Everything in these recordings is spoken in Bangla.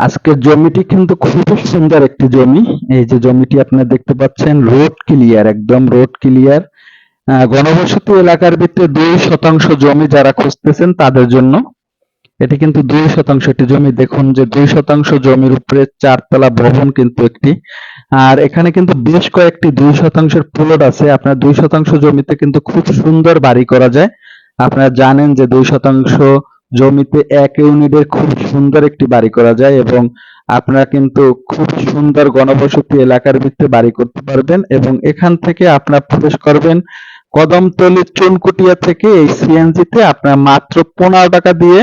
আজকের জমিটি কিন্তু খুবই সুন্দর একটি জমি। এই যে জমিটি আপনারা দেখতে পাচ্ছেন, রোড ক্লিয়ার, একদম রোড ক্লিয়ার। ঘনবসতি এলাকার ভিতরে দুই শতাংশ জমি যারা খুঁজতেছেন তাদের জন্য। এটি কিন্তু দুই শতাংশ একটি জমি। দেখুন যে দুই শতাংশ জমির উপরে চারতলা ভবন কিন্তু একটি। আর এখানে কিন্তু বেশ কয়েকটি দুই শতাংশের প্লট আছে। আপনার দুই শতাংশ জমিতে কিন্তু খুব সুন্দর বাড়ি করা যায়। আপনারা জানেন যে দুই শতাংশ জমিতে এক ইউনিটের খুব সুন্দর একটি বাড়ি করা যায় এবং আপনারা কিন্তু খুব সুন্দর ঘনবসতি এলাকার ভিতরে বাড়ি করতে পারবেন এবং এখান থেকে আপনারা প্রবেশ করবেন কদমতলী চুনকুটিয়া থেকে এই সিএনজিতে আপনার মাত্র পনেরো টাকা দিয়ে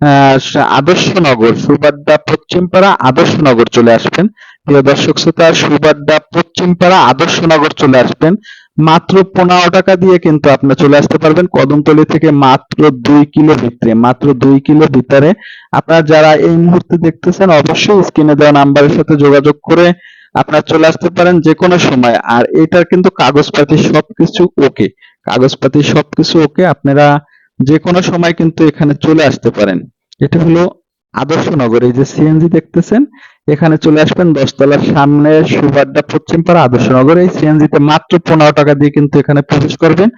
আহ, আদর্শনগর সুবাড্ডা পশ্চিমপাড়া আদর্শনগর চলে আসবেন। প্রিয় দর্শক শ্রোতা, সুবাড্ডা পশ্চিমপাড়া আদর্শনগর চলে আসবেন। মাত্র পনেরো টাকা দিয়ে কিন্তু আপনি চলে আসতে পারবেন কদমতলী থেকে মাত্র দুই কিলো ভিতরে, মাত্র দুই কিলো ভিতরে। আপনারা যারা এই মুহূর্তে দেখতেছেন, অবশ্যই স্ক্রিনে দেওয়া নাম্বারের সাথে যোগাযোগ করে আপনারা চলে আসতে পারেন যে কোনো সময়। আর এটার কিন্তু কাগজপাতি সবকিছু ওকে। কাগজপাতি সবকিছু ওকে, আপনারা যে কোনো সময় কিন্তু এখানে চলে আসতে পারেন। এটা হলো আদর্শনগর এই যে সিএনজি দেখতেছেন এখানে চলে আসবেন দশতলার সামনে সুবাড্ডা পশ্চিমপাড়া আদর্শনগর। এই সিএনজিতে মাত্র পনেরো টাকা দিয়ে কিন্তু এখানে প্রবেশ করবেন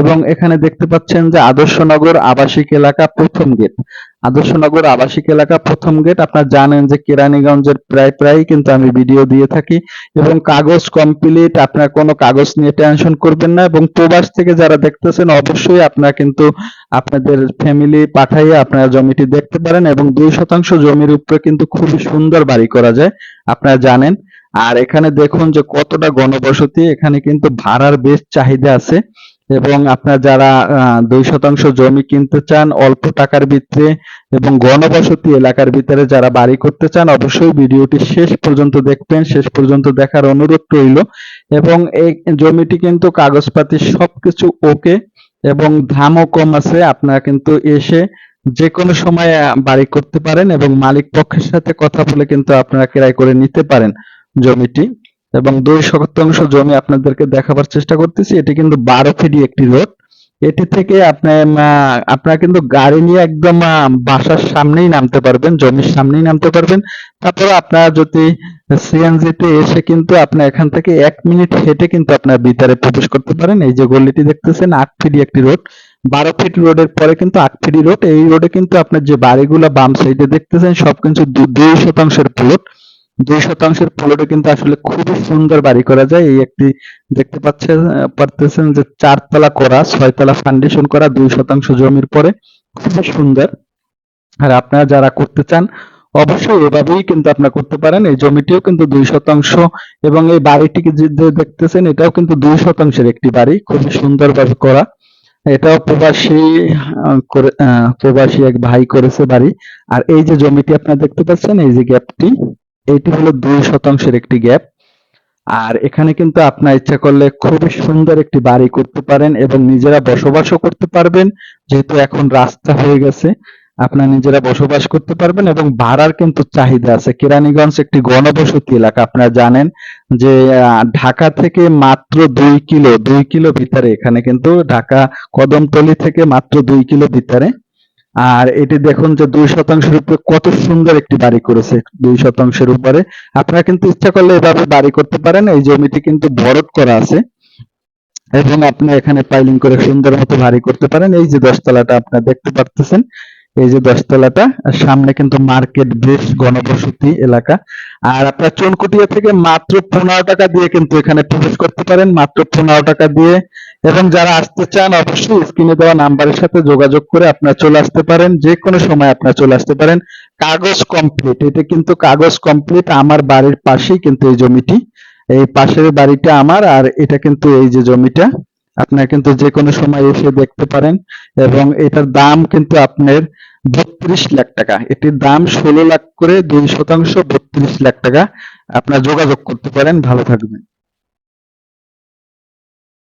এবং এখানে দেখতে পাচ্ছেন যে আদর্শনগর আবাসিক এলাকা প্রথম গেট। আদর্শনগর আবাসিক এলাকা প্রথম গেট আপনারা জানেন যে কেরানীগঞ্জের প্রায় প্রায় কিন্তু আমি ভিডিও দিয়ে থাকি। এবং কাগজ কমপ্লিট আপনার কোনো কাগজ নিয়ে টেনশন করবেন না। এবং প্রবাস থেকে যারা দেখতেছেন, অবশ্যই আপনারা কিন্তু আপনাদের ফ্যামিলি পাঠাইয়ে আপনারা জমিটি দেখতে পারেন এবং দুই শতাংশ জমির উপরে কিন্তু খুবই সুন্দর বাড়ি করা যায়, আপনারা জানেন। আর এখানে দেখুন যে কতটা গণবসতি এখানে কিন্তু ভাড়ার বেশ চাহিদা আছে। এবং আপনার যারা দুই শতাংশ জমি কিনতে চান, অল্প টাকার ভিতরে এবং গণবসতি এলাকার ভিতরে যারা বাড়ি করতে চান, অবশ্যই ভিডিওটি শেষ পর্যন্ত দেখবেন। শেষ পর্যন্ত দেখার অনুরোধ রইল। এবং এই জমিটি কিন্তু কাগজপাতি সবকিছু ওকে এবং দামও কম আছে। আপনারা কিন্তু এসে যে কোনো সময় বাড়ি করতে পারেন এবং মালিক পক্ষের সাথে কথা বলে কিন্তু আপনারা ক্রয় করে নিতে পারেন জমিটি। এবং দুই শতাংশ জমি আপনাদেরকে দেখাবার চেষ্টা করতেছি। এটি কিন্তু বারো ফিটি একটি রোড। এটি থেকে আপনি আপনারা কিন্তু গাড়ি নিয়ে একদম বাসার সামনেই নামতে পারবেন, জমির সামনেই নামতে পারবেন। তারপরে আপনারা যদি সিএনজি তে এসে কিন্তু আপনি এখান থেকে এক মিনিট হেঁটে কিন্তু আপনার ভিতরে প্রবেশ করতে পারেন। এই যে গলিটি দেখতেছেন, আট ফিটি একটি রোড। বারো ফিট রোডের পরে কিন্তু আট ফিটি রোড। এই রোডে কিন্তু আপনার যে বাড়িগুলো বাম সাইডে দেখতেছেন, সব কিন্তু দুই শতাংশের প্লট দুই শতাংশের প্লটে কিন্তু আসলে খুবই সুন্দর বাড়ি করা যায়। এই একটি দেখতে পাচ্ছেন পারতেছেন যে চারতলা করা, ছয়তলা ফাউন্ডেশন করা দুই শতাংশ জমির পরে। খুবই সুন্দর। আর আপনারা যারা করতে চান, অবশ্যই এভাবেই কিন্তু আপনারা করতে পারেন। এই জমিটিও কিন্তু দুই শতাংশ এবং এই বাড়িটিকে যে দেখতেছেন, এটাও কিন্তু দুই শতাংশের একটি বাড়ি। খুবই সুন্দরভাবে করা। এটাও প্রবাসী করে প্রবাসী এক ভাই করেছে বাড়ি। আর এই যে জমিটি আপনারা দেখতে পাচ্ছেন, এই যে গ্যাপটি এইটি হলো দুই শতাংশের একটি গ্যাপ। আর এখানে কিন্তু আপনার ইচ্ছা করলে খুবই সুন্দর একটি বাড়ি করতে পারেন এবং নিজেরা বসবাসও করতে পারবেন, যেহেতু এখন রাস্তা হয়ে গেছে। আপনারা নিজেরা বসবাস করতে পারবেন এবং ভাড়ার কিন্তু চাহিদা আছে। কেরানীগঞ্জ একটি গণবসতি এলাকা, আপনারা জানেন যে ঢাকা থেকে মাত্র দুই কিলো দুই কিলো ভিতরে এখানে কিন্তু ঢাকা কদমতলী থেকে মাত্র দুই কিলো ভিতরে আর এটি দেখুন যে দুই শতাংশের উপরে কত সুন্দর একটি বাড়ি করেছে, দুই শতাংশের উপরে। আপনারা কিন্তু ইচ্ছা করলে এভাবে বাড়ি করতে পারেন, এই জমিটি কিন্তু ভরট করা আছে। এবং আপনি এখানে পাইলিং করে সুন্দর মতো বাড়ি করতে পারেন। এই যে দশতলাটা আপনারা দেখতে পারতেছেন, এই যে দশতলাটা সামনে কিন্তু মার্কেট বেশ গণবসতি এলাকা। আর আপনার চুনকুটিয়া থেকে মাত্র পনেরো টাকা দিয়ে কিন্তু এখানে প্রবেশ করতে পারেন। মাত্র পনেরো টাকা দিয়ে এবং যারা আসতে চান, অবশ্যই স্ক্রিনে দেওয়া নাম্বারের সাথে যোগাযোগ করে আপনারা চলে আসতে পারেন। যে কোনো সময় আপনারা চলে আসতে পারেন। কাগজ কমপ্লিট এটা কিন্তু কাগজ কমপ্লিট আমার বাড়ির পাশেই কিন্তু এই জমিটি। এই পাশের বাড়িটা আমার আর এটা কিন্তু এই যে জমিটা। আপনারা কিন্তু যে কোনো সময় এসে দেখতে পারেন এবং এটার দাম কিন্তু আপনার বত্রিশ লাখ টাকা। এটির দাম ষোলো লাখ করে দুই শতাংশ বত্রিশ লাখ টাকা। আপনারা যোগাযোগ করতে পারেন। ভালো থাকবেন।